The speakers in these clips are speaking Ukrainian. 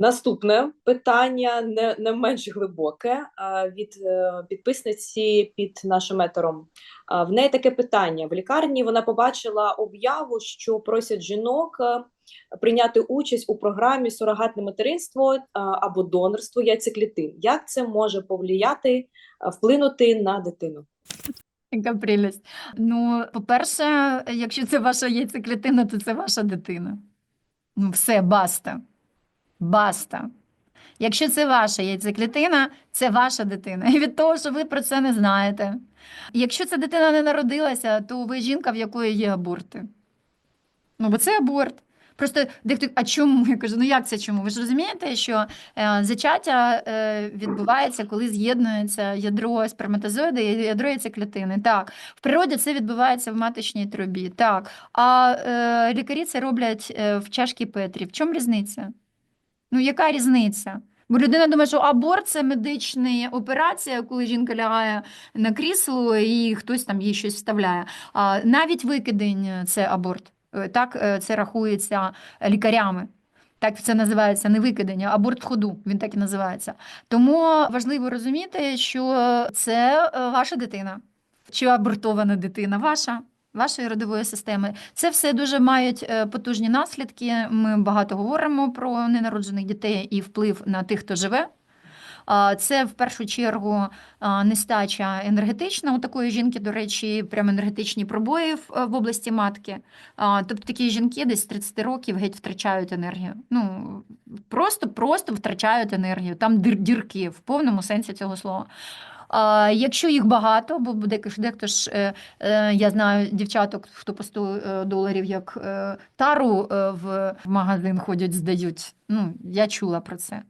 Наступне питання не, не менш глибоке від е, підписниці під нашим етером. В неї таке питання. В лікарні вона побачила об'яву, що просять жінок е, прийняти участь у програмі сурогатне материнство або донорство яйцеклітин. Як це може повлияти, вплинути на дитину? Яка прелість. Ну, по-перше, якщо це ваша яйцеклітина, то це ваша дитина. Ну, все, баста. Баста. Якщо це ваша яйцеклітина, це ваша дитина. І від того, що ви про це не знаєте. Якщо ця дитина не народилася, то ви жінка, в якої є аборти. Ну, бо це аборт. Просто дехто, а чому? Я кажу, ну як це чому? Ви ж розумієте, що е, зачаття е, відбувається, коли з'єднується ядро сперматозоїда і ядро яйцеклітини. Так, в природі це відбувається в маточній трубі. Так, а е, лікарі це роблять е, в чашці Петрі. В чому різниця? Ну, яка різниця? Бо людина думає, що аборт це медична операція, коли жінка лягає на крісло і хтось там їй щось вставляє. А навіть викидень це аборт. Е, Так е, це рахується лікарями. Так це називається не викидення, а аборт в ходу. Він так і називається. Тому важливо розуміти, що це е, ваша дитина чи абортована дитина, ваша. Вашої родової системи це все дуже мають е, потужні наслідки. Ми багато говоримо про ненароджених дітей і вплив на тих, хто живе. Це в першу чергу нестача енергетична у такої жінки, до речі, прямо енергетичні пробої в, в області матки. Тобто такі жінки десь з 30 років геть втрачають енергію. Ну просто просто втрачають енергію. Там дірки в повному сенсі цього слова. Якщо їх багато, бо дехто, ж е, е, я знаю дівчаток, хто по 100 е, доларів як тару в, магазин ходять, здають. Ну, я чула про це.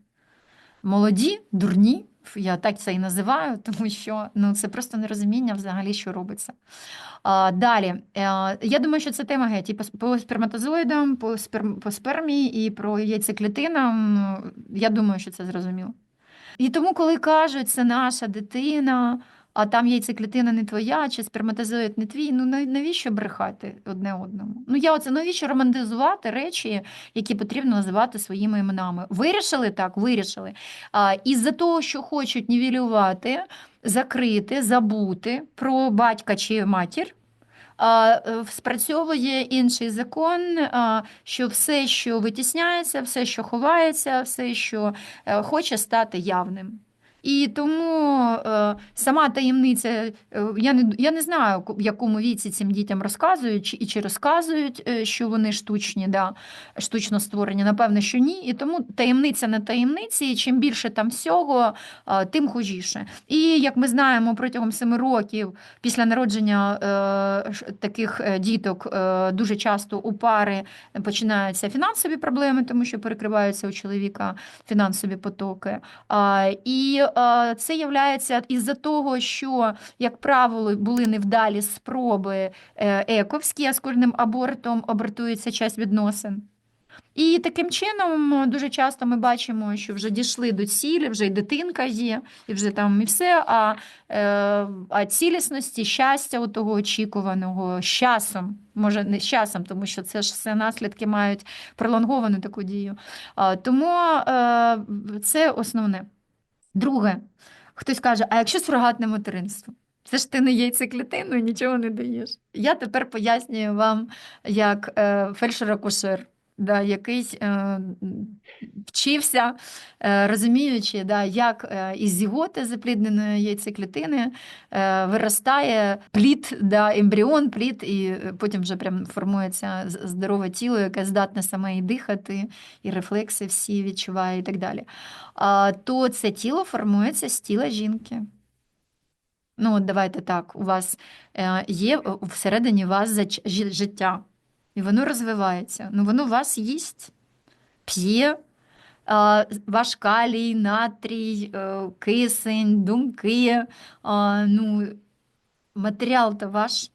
Молоді, дурні, я так це і називаю, тому що ну, це просто нерозуміння взагалі, що робиться. А, далі, я думаю, що це тема геть і по, сперматозоїдам, по, сперм, по спермі і про яйцеклітинам. ну, Я думаю, що це зрозуміло. І тому, коли кажуть, це наша дитина, а там яйцеклітина не твоя, чи сперматозоїд не твій, ну нав- навіщо брехати одне одному? Ну я оце навіщо романтизувати речі, які потрібно називати своїми іменами? Вирішили так, вирішили. А, із-за того, що хочуть нівелювати, закрити, забути про батька чи матір. Е, Спрацьовує інший закон, що все, що витісняється, все, що ховається, все, що е, хоче стати явним. І тому е, сама таємниця, е, я не, я не знаю, в якому віці цим дітям розказують, чи, і чи розказують, е, що вони штучні, да, штучно створені, напевно, що ні. І тому таємниця на таємниці, і чим більше там всього, е, тим хужіше. І як ми знаємо, протягом семи років після народження е, таких е, діток е, дуже часто у пари починаються фінансові проблеми, тому що перекриваються у чоловіка фінансові потоки. А, І це являється із-за того, що, як правило, були невдалі спроби е, ековські, а з кожним абортом абортується часть відносин. І таким чином дуже часто ми бачимо, що вже дійшли до цілі, вже й дитинка є, і вже там і все. А, е, а цілісності, щастя у того очікуваного з часом, може не з часом, тому що це ж все наслідки мають пролонговану таку дію. Тому е, це основне. Друге, хтось каже, а якщо сурогатне материнство? Це ж ти не яйцеклітину і нічого не даєш. Я тепер пояснюю вам, як е, фельдшер-акушер, да, який е, вчився, е, розуміючи, да, як е, із зіготи заплідненої яйцеклітини е, виростає плід, да, ембріон, плід, і е, потім вже прям формується здорове тіло, яке здатне саме і дихати, і рефлекси всі відчуває, і так далі. А, то це тіло формується з тіла жінки. Ну, от давайте так, у вас е, є всередині вас життя, і воно розвивається. Ну, воно вас їсть, п'є, ваш калій, натрій, е, кисень, думки. Ну, матеріал то ваш.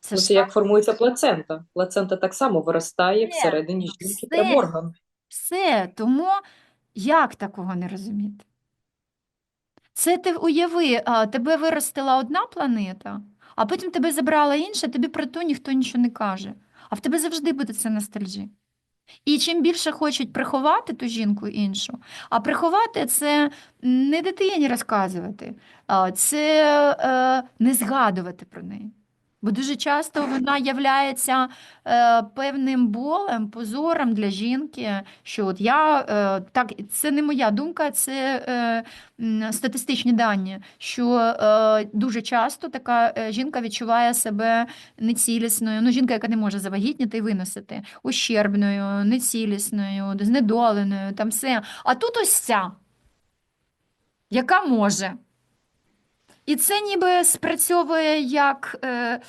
Це ж як формується плацента. Плацента так само виростає Ні, всередині ну жінки все. прям орган. Все, тому як такого не розуміти? Це ти уяви, тебе виростила одна планета, а потім тебе забрала інша, тобі про то ніхто нічого не каже. А в тебе завжди буде це ностальжі. І чим більше хочуть приховати ту жінку іншу, а приховати це не дитині розказувати, це е, не згадувати про неї. Бо дуже часто вона являється е, певним болем, позором для жінки, що от я е, так, це не моя думка, це е, статистичні дані, що е, дуже часто така е, жінка відчуває себе нецілісною, ну, жінка, яка не може завагітніти і виносити, ущербною, нецілісною, знедоленою, там все. А тут ось ця, яка може. І це ніби спрацьовує як е,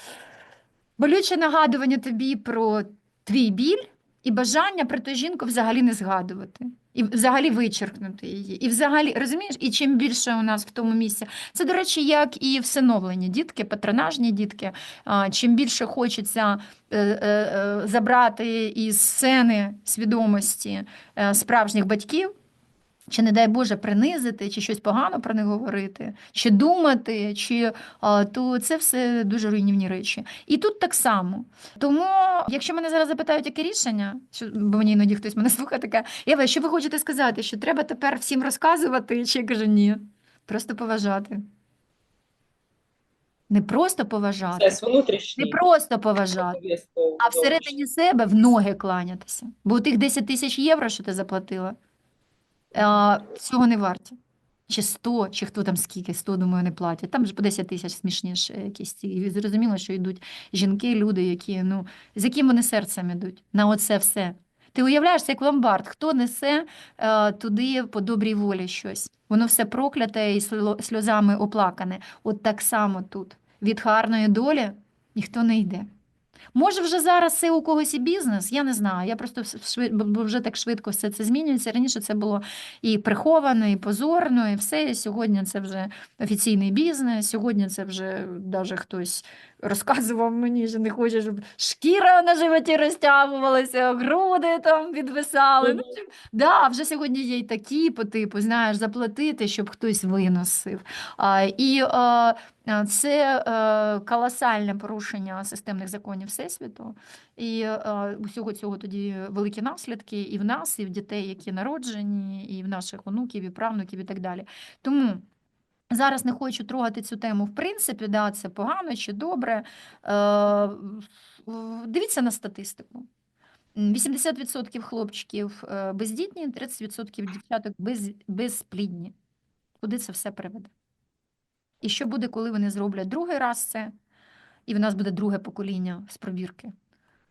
болюче нагадування тобі про твій біль і бажання про ту жінку взагалі не згадувати. І взагалі вичеркнути її. І взагалі, розумієш, і чим більше у нас в тому місці. Це, до речі, як і всиновлені дітки, патронажні дітки. Чим більше хочеться е, е, е, забрати із сцени свідомості справжніх батьків, чи, не дай Боже, принизити, чи щось погано про них говорити, чи думати, чи то це все дуже руйнівні речі. І тут так само. Тому, якщо мене зараз запитають, яке рішення, що, бо мені іноді хтось мене слухає, таке, Єва, що ви хочете сказати, що треба тепер всім розказувати? Чи я кажу, ні, просто поважати. Не просто поважати, не просто поважати. А всередині себе в ноги кланятися. Бо у тих 10 тисяч євро, що ти заплатила, а, цього не варті. Чи 100, чи хто там скільки, 100, думаю, не платять. Там ж по 10 тисяч смішні ж е, якісь ці. І зрозуміло, що йдуть жінки, люди, які, ну, з яким вони серцем ідуть на оце все. Ти уявляєш, це як ломбард, хто несе е, туди по добрій волі щось. Воно все прокляте і сльо- сльозами оплакане. От так само тут. Від гарної долі ніхто не йде. Може, вже зараз це у когось і бізнес, я не знаю. Я просто бо- вже так швидко все це змінюється. Раніше це було і приховано, і позорно, і все. Сьогодні це вже офіційний бізнес. Сьогодні це вже навіть хтось розказував мені, що не хоче, щоб шкіра на животі розтягувалася, груди там відвисали. Ну, Да, вже сьогодні є й такі по типу, знаєш, заплатити, щоб хтось виносив. А, і а, а, це е, колосальне порушення системних законів Всесвіту. І е, усього цього тоді великі наслідки і в нас, і в дітей, які народжені, і в наших онуків, і правнуків, і так далі. Тому. Зараз не хочу трогати цю тему. В принципі, да, це погано чи добре. Е, дивіться на статистику. 80% хлопчиків е, бездітні, 30% дівчаток без, безплідні. Куди це все приведе? І що буде, коли вони зроблять другий раз це, і в нас буде друге покоління з пробірки,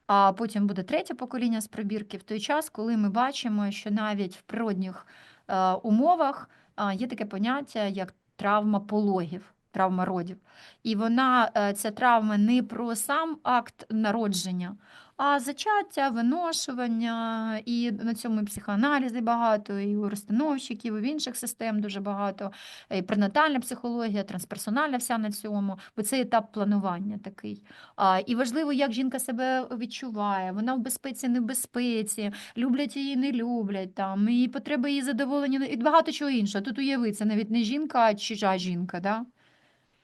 а потім буде третє покоління з пробірки в той час, коли ми бачимо, що навіть в природних е, умовах е, є таке поняття, як травма пологів, травма родів. І вона, е, ця травма не про сам акт народження, а зачаття, виношування, і на цьому і психоаналізи багато, і у розстановщиків, і в інших систем дуже багато, і пренатальна психологія, трансперсональна вся на цьому, бо це етап планування такий. А, і важливо, як жінка себе відчуває, вона в безпеці, не в безпеці, люблять її, не люблять, там, і потреби її задоволення, і багато чого іншого. Тут уяви, це навіть не жінка, а чужа жінка, да?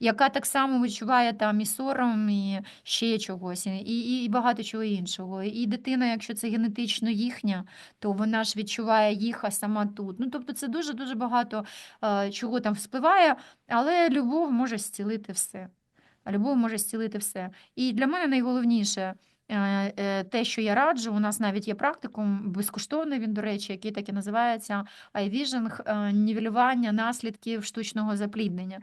Яка так само відчуває там і сором, і ще чогось, і, і, і багато чого іншого. І дитина, якщо це генетично їхня, то вона ж відчуває їх, а сама тут. Ну, тобто це дуже-дуже багато е, чого там вспливає, але любов може зцілити все. Любов може зцілити все. І для мене найголовніше те, що я раджу, у нас навіть є практикум, безкоштовний він, до речі, який так і називається iVision, е, нівелювання наслідків штучного запліднення.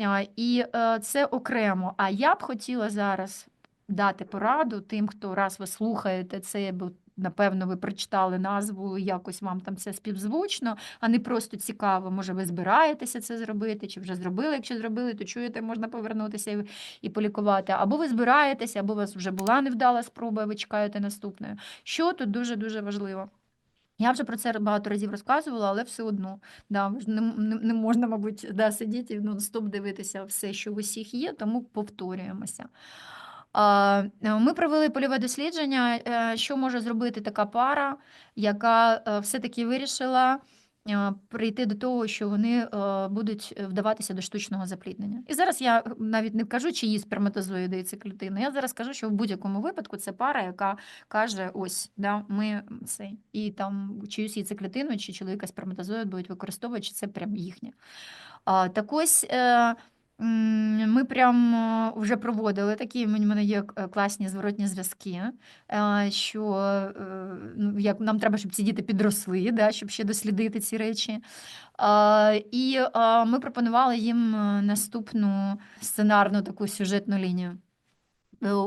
Е, І е, це окремо. А я б хотіла зараз дати пораду тим, хто раз ви слухаєте це, напевно ви прочитали назву, якось вам там це співзвучно, а не просто цікаво, може, ви збираєтеся це зробити, чи вже зробили. Якщо зробили, то чуєте, можна повернутися і, і полікувати. Або ви збираєтеся, або у вас вже була невдала спроба, ви чекаєте наступної. Що тут дуже-дуже важливо? Я вже про це багато разів розказувала, але все одно да, не, не, не можна, мабуть, да, сидіти і стоп дивитися все, що в усіх є, тому повторюємося. Е, Ми провели польове дослідження, е, що може зробити така пара, яка е, все-таки вирішила прийти до того, що вони будуть вдаватися до штучного запліднення. І зараз я навіть не кажу, чиї сперматозоїди і циклітини. Я зараз кажу, що в будь-якому випадку це пара, яка каже: ось, да, ми цей, і там чиюсь циклітину, чи чоловіка сперматозоїд будуть використовувати, чи це прям їхнє. Так ось. Ми прям е, вже проводили такі, в мене є е, класні зворотні зв'язки, е, що ну, як нам треба, щоб ці діти підросли, да, щоб ще дослідити ці речі. І ми пропонували їм наступну сценарну таку сюжетну лінію.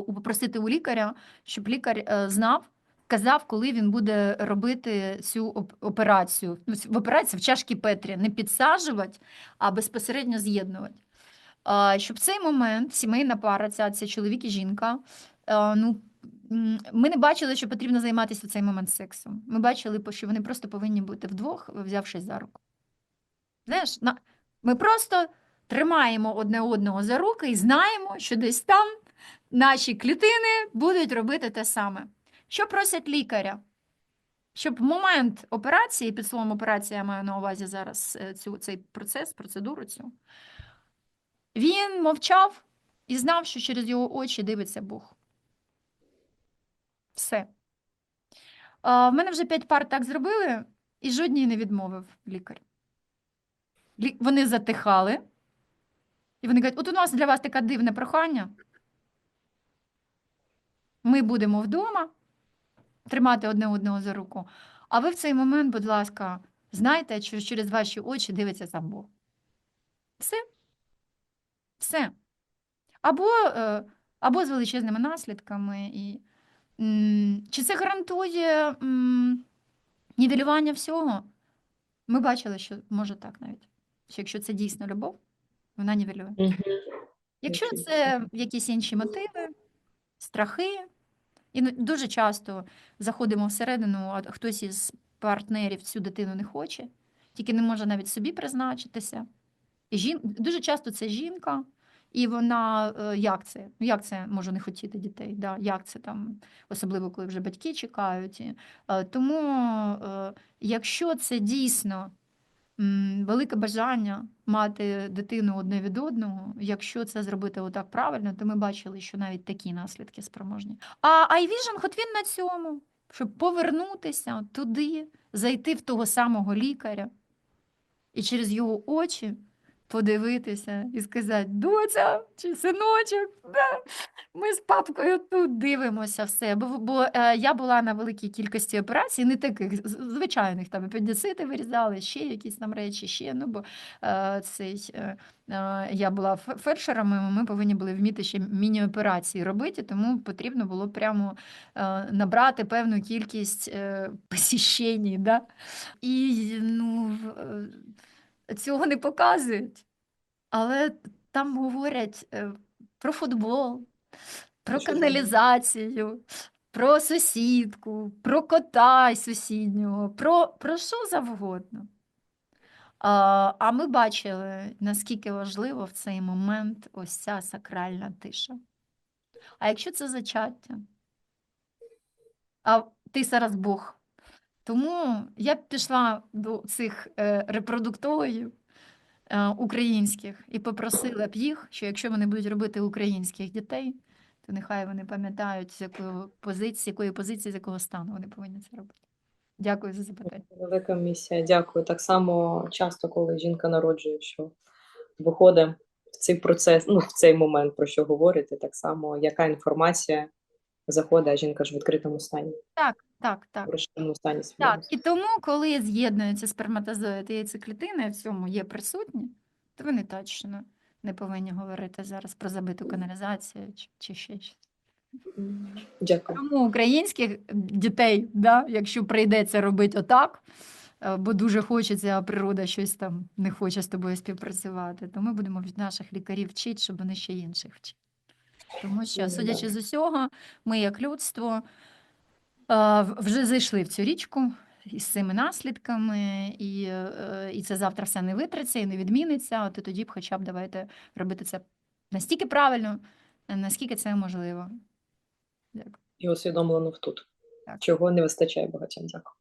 Попросити у лікаря, щоб лікар знав, казав, коли він буде робити цю операцію. Ну, в операції в чашки Петрі не підсаджувати, а безпосередньо з'єднувати. Щоб цей момент сімейна пара, ця, ця чоловік і жінка, е, ну, ми не бачили, що потрібно займатися в цей момент сексом. Ми бачили, що вони просто повинні бути вдвох, взявшись за руку. Знаєш, ми просто тримаємо одне одного за руки і знаємо, що десь там наші клітини будуть робити те саме. Що просять лікаря? Щоб момент операції, під словом операція я маю на увазі зараз е, цю, цей процес, процедуру цю, він мовчав і знав, що через його очі дивиться Бог. Все. В мене вже п'ять пар так зробили, і жодній не відмовив лікар. Вони затихали, і вони кажуть: от у нас для вас таке дивне прохання. Ми будемо вдома тримати одне одного за руку. А ви в цей момент, будь ласка, знайте, що через ваші очі дивиться сам Бог. Все. Все. Або, е, або з величезними наслідками. І, чи це гарантує нівелювання всього? Ми бачили, що може так навіть. Що якщо це дійсно любов, вона нівелює. Якщо це якісь інші мотиви, страхи, і ну, дуже часто заходимо всередину, а хтось із партнерів цю дитину не хоче, тільки не може навіть собі призначитися. Жін... Дуже часто це жінка, і вона е, як це? Ну, як це може не хотіти дітей? Да? Як це там, особливо коли вже батьки чекають. Е, Тому, е, якщо це дійсно велике бажання мати дитину одне від одного. Якщо це зробити отак правильно, то ми бачили, що навіть такі наслідки спроможні. А iVision, хоч він на цьому, щоб повернутися туди, зайти в того самого лікаря і через його очі подивитися і сказати: доця чи синочок, да, ми з папкою тут дивимося все. Бо, бо е, я була на великій кількості операцій, не таких звичайних там апендицити вирізали, ще якісь там речі, ще. Ну, бо е, цей, е, е, я була фе- і ми повинні були вміти ще міні-операції робити, тому потрібно було прямо е, набрати певну кількість е, посіщень. Да? І ну, цього не показують. Але там говорять е, про футбол, про каналізацію, про сусідку, про кота й сусіднього, про, про що завгодно. А, а ми бачили, наскільки важливо в цей момент ось ця сакральна тиша. А якщо це зачаття, а ти зараз Бог. Тому я б пішла до цих е, репродуктологів е, українських і попросила б їх, що якщо вони будуть робити українських дітей, то нехай вони пам'ятають, з якої позиції, з якої позиції, з якого стану вони повинні це робити. Дякую за запитання. Велика місія, дякую. Так само часто, коли жінка народжує, що виходить в цей процес, ну в цей момент, про що говорите, так само, яка інформація заходить, а жінка ж в відкритому стані, Так, так, так. в стані Так, і тому, коли з'єднуються сперматозоїд і яйцеклітини, в цьому є присутні, то вони точно не повинні говорити зараз про забиту каналізацію чи, чи ще щось. Дякую. Тому українських дітей, да, якщо прийдеться робити отак, е, бо дуже хочеться, а природа щось там не хоче з тобою співпрацювати, то ми будемо від наших лікарів вчити, щоб вони ще інших вчили. Тому що, судячи з усього, ми, як людство, вже зайшли в цю річку із цими наслідками, і, е, і це завтра все не витриться і не відміниться. То тоді б хоча б давайте робити це настільки правильно, наскільки це можливо. Дякую. І усвідомлено в тут. Так. Чого не вистачає багатьом. Дякую.